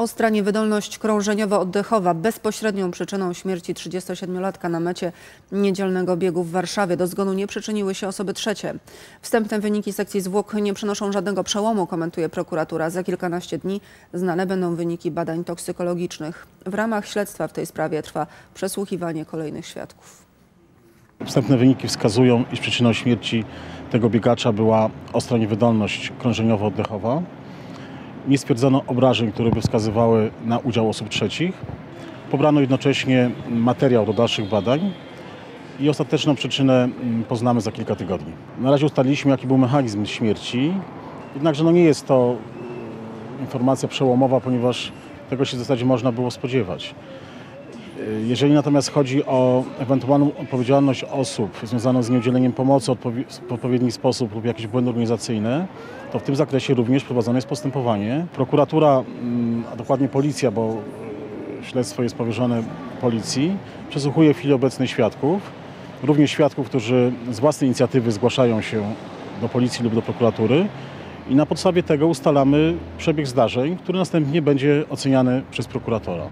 Ostra niewydolność krążeniowo-oddechowa bezpośrednią przyczyną śmierci 37-latka na mecie niedzielnego biegu w Warszawie. Do zgonu nie przyczyniły się osoby trzecie. Wstępne wyniki sekcji zwłok nie przynoszą żadnego przełomu, komentuje prokuratura. Za kilkanaście dni znane będą wyniki badań toksykologicznych. W ramach śledztwa w tej sprawie trwa przesłuchiwanie kolejnych świadków. Wstępne wyniki wskazują, iż przyczyną śmierci tego biegacza była ostra niewydolność krążeniowo-oddechowa. Nie stwierdzono obrażeń, które by wskazywały na udział osób trzecich. Pobrano jednocześnie materiał do dalszych badań i ostateczną przyczynę mm, poznamy za kilka tygodni. Na razie ustaliliśmy, jaki był mechanizm śmierci, jednakże no nie jest to informacja przełomowa, ponieważ tego się w zasadzie można było spodziewać. Jeżeli natomiast chodzi o ewentualną odpowiedzialność osób związaną z nieudzieleniem pomocy w odpowiedni sposób lub jakieś błędy organizacyjne, to w tym zakresie również prowadzone jest postępowanie. Prokuratura, mm, a dokładnie policja, bo e, śledztwo jest powierzone policji, przesłuchuje w chwili obecnej świadków, również świadków, którzy z własnej inicjatywy zgłaszają się do policji lub do prokuratury i na podstawie tego ustalamy przebieg zdarzeń, który następnie będzie oceniany przez prokuratora.